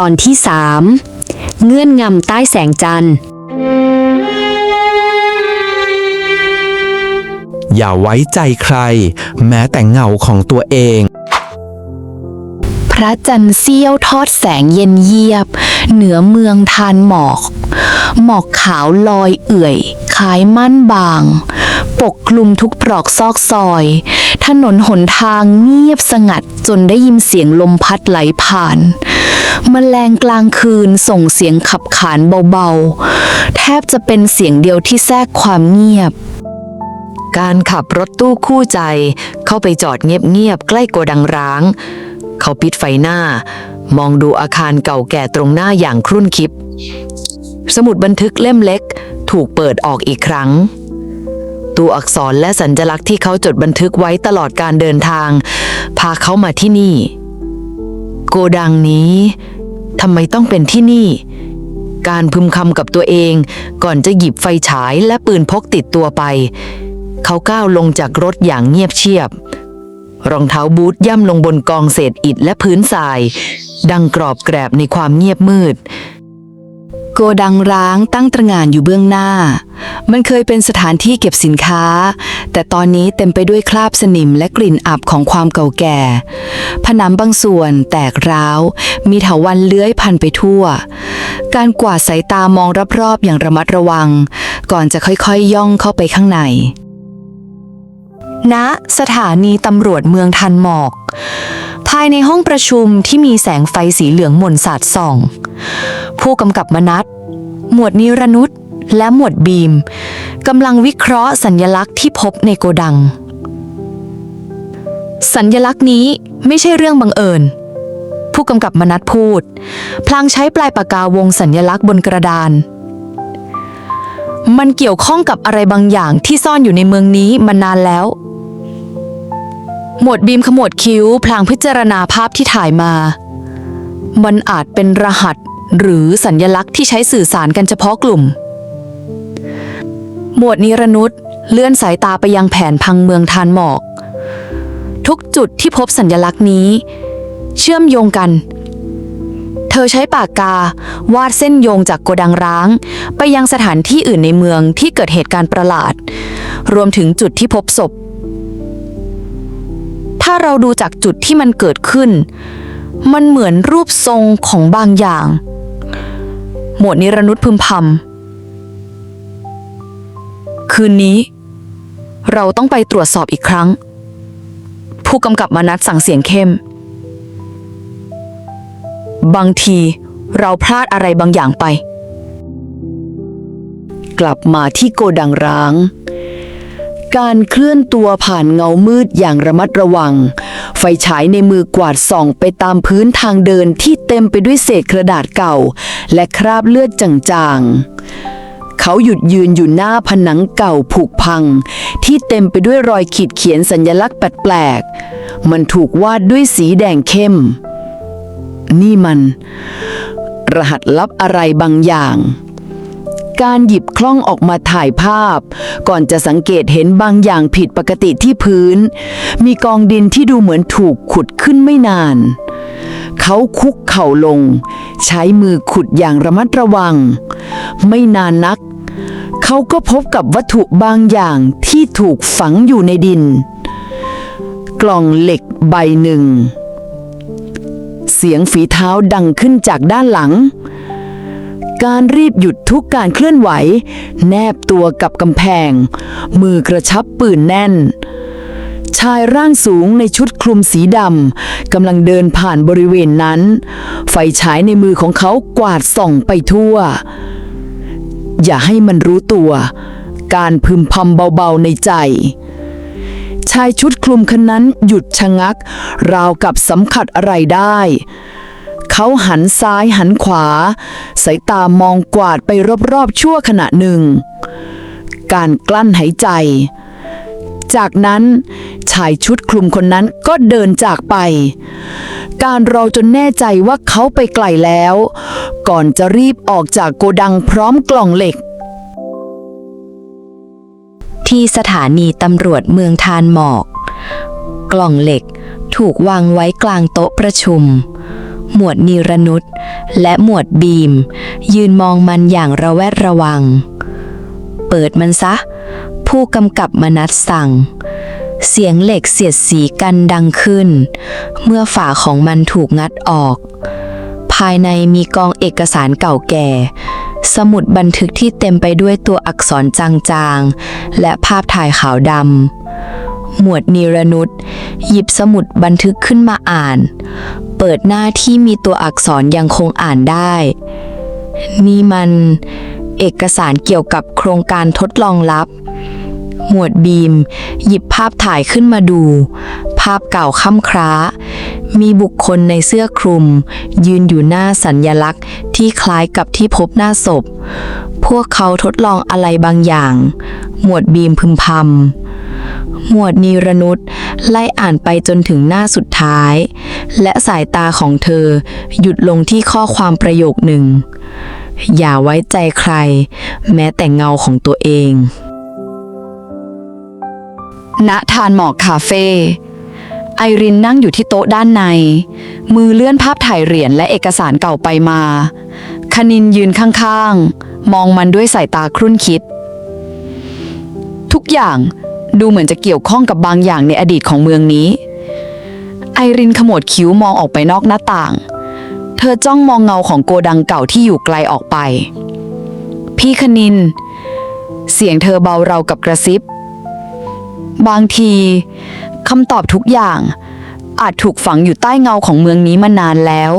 ตอนที่สามเงื่อนงำใต้แสงจันทร์ อย่าไว้ใจใคร แม้แต่เงาของตัวเอง พระจันทร์เสี้ยวทอดแสงเย็นเยียบ เหนือเมืองทานหมอก หมอกขาวลอยเอื่อยคล้ายม่านบาง ปกคลุมทุกตรอกซอกซอย ถนนหนทางเงียบสงัดจนได้ยินเสียงลมพัดไหลผ่าน แมลงกลางคืนส่งเสียงขับขานเบาๆ แทบจะเป็นเสียงเดียวที่แทรกความเงียบ การขับรถตู้คู่ใจ เข้าไปจอดเงียบๆ ใกล้โกดังร้าง เขาปิดไฟหน้า มองดูอาคารเก่าแก่ตรงหน้าอย่างครุ่นคิด สมุดบันทึกเล่มเล็ก ถูกเปิดออกอีกครั้งตัวอักษรและสัญลักษณ์ที่เขาจดบันทึกไว้ตลอดการเดินทาง พาเขามาที่นี่ โกดังนี้ทำไมต้องเป็นที่นี่ การพึมคำกับตัวเองก่อนจะหยิบไฟฉายและปืนพกติดตัวไป เขาก้าวลงจากรถอย่างเงียบเชียบ รองเท้าบูทย่ำลงบนกองเศษอิฐและพื้นทราย ดังกรอบแกรบในความเงียบมืด โกดังร้างตั้งตระงานอยู่เบื้องหน้า มันเคยเป็นสถานที่เก็บสินค้า แต่ตอนนี้เต็มไปด้วยคราบสนิมและกลิ่นอับของความเก่าแก่ ผนังบางส่วนแตกร้าว มีเถาวันเลื้อยพันไปทั่ว การกวาดสายตามองรอบๆอย่างระมัดระวัง ก่อนจะค่อยๆย่องเข้าไปข้างในณสถานีตำรวจเมืองทันหมอก ภายในห้องประชุมที่มีแสงไฟสีเหลืองหม่นสาดส่อง ผู้กำกับมนัสหมวดนิรนุษ และหมวดบีมกำลังวิเคราะห์สัญญลักษณ์ที่พบในโกดัง สัญญลักษณ์นี้ไม่ใช่เรื่องบังเอิญ ผู้กำกับมนัสพูด พลางใช้ปลายปากกาวงสัญญลักษณ์บนกระดาน มันเกี่ยวข้องกับอะไรบางอย่างที่ซ่อนอยู่ในเมืองนี้มานานแล้ว หมวดบีมขมวดคิ้ว พลางพิจารณาภาพที่ถ่ายมา มันอาจเป็นรหัสหรือสัญญลักษณ์ที่ใช้สื่อสารกันเฉพาะกลุ่ม หมวดนิรนุษเลื่อนสายตาไปยังแผนพังเมืองทานหมอก ทุกจุดที่พบสัญญลักษณ์นี้ เชื่อมโยงกัน เธอใช้ปากกาวาดเส้นโยงจากโกดังร้าง ไปยังสถานที่อื่นในเมืองที่เกิดเหตุการณ์ประหลาด รวมถึงจุดที่พบศพ ถ้าเราดูจากจุดที่มันเกิดขึ้น มันเหมือนรูปทรงของบางอย่าง หมวดนิรนุษพึมพำ คืนนี้ เราต้องไปตรวจสอบอีกครั้ง ผู้กำกับมานัดสั่งเสียงเข้ม บางทีเราพลาดอะไรบางอย่างไป กลับมาที่โกดังร้าง การเคลื่อนตัวผ่านเงามืดอย่างระมัดระวัง ไฟฉายในมือกวาดส่องไปตามพื้นทางเดินที่เต็มไปด้วยเศษกระดาษเก่า และคราบเลือดจางๆ เขาหยุดยืนอยู่หน้าผนังเก่าผุพัง ที่เต็มไปด้วยรอยขีดเขียนสัญลักษณ์แปลกๆ มันถูกวาดด้วยสีแดงเข้ม นี่มัน รหัสลับอะไรบางอย่างการหยิบคล้องออกมาถ่ายภาพ ก่อนจะสังเกตเห็นบางอย่างผิดปกติที่พื้น มีกองดินที่ดูเหมือนถูกขุดขึ้นไม่นาน เขาคุกเข่าลง ใช้มือขุดอย่างระมัดระวัง ไม่นานนัก เขาก็พบกับวัตถุบางอย่างที่ถูกฝังอยู่ในดิน กล่องเหล็กใบหนึ่ง เสียงฝีเท้าดังขึ้นจากด้านหลัง การรีบหยุดทุกการเคลื่อนไหว แนบตัวกับกำแพง มือกระชับปืนแน่น ชายร่างสูงในชุดคลุมสีดำกำลังเดินผ่านบริเวณนั้น ไฟฉายในมือของเขากวาดส่องไปทั่ว อย่าให้มันรู้ตัว การพึมพำเบาๆในใจ ชายชุดคลุมคนนั้นหยุดชะงัก ราวกับสัมผัสอะไรได้ เขาหันซ้ายหันขวา สายตามองกวาดไปรอบๆชั่วขณะหนึ่ง การกลั้นหายใจ จากนั้นชายชุดคลุมคนนั้นก็เดินจากไป การรอจนแน่ใจว่าเขาไปไกลแล้ว ก่อนจะรีบออกจากโกดังพร้อมกล่องเหล็ก ที่สถานีตำรวจเมืองทานหมอก กล่องเหล็กถูกวางไว้กลางโต๊ะประชุม หมวดนีรนุษและหมวดบีม ยืนมองมันอย่างระแวดระวัง เปิดมันซะ ผู้กำกับมนัดสั่ง เสียงเหล็กเสียดสีกันดังขึ้น เมื่อฝาของมันถูกงัดออก ภายในมีกองเอกสารเก่าแก่ สมุดบันทึกที่เต็มไปด้วยตัวอักษรจางๆ และภาพถ่ายขาวดำหมวดนีรนุษหยิบสมุดบันทึกขึ้นมาอ่าน เปิดหน้าที่มีตัวอักษรยังคงอ่านได้ นี่มัน เอกสารเกี่ยวกับโครงการทดลองลับ หมวดบีม หยิบภาพถ่ายขึ้นมาดู ภาพเก่าค่ำคร้า มีบุคคลในเสื้อคลุม ยืนอยู่หน้าสัญญลักษณ์ที่คล้ายกับที่พบหน้าศพ พวกเขาทดลองอะไรบางอย่าง หมวดบีมพึมพำหมวดนีรนุษไล่อ่านไปจนถึงหน้าสุดท้าย และสายตาของเธอหยุดลงที่ข้อความประโยคหนึ่ง อย่าไว้ใจใคร แม้แต่เงาของตัวเอง ณทานหมอกคาเฟ่ไอรินนั่งอยู่ที่โต๊ะด้านใน มือเลื่อนภาพถ่ายเหรียญและเอกสารเก่าไปมา คณินยืนข้างๆ มองมันด้วยสายตาครุ่นคิด ทุกอย่างดูเหมือนจะเกี่ยวข้องกับบางอย่างในอดีตของเมืองนี้ ไอรินขมวดคิ้วมองออกไปนอกหน้าต่าง เธอจ้องมองเงาของโกดังเก่าที่อยู่ไกลออกไป พี่คณิน เสียงเธอเบาเรากับกระซิบ บางทีคำตอบทุกอย่างอาจถูกฝังอยู่ใต้เงาของเมืองนี้มานานแล้ว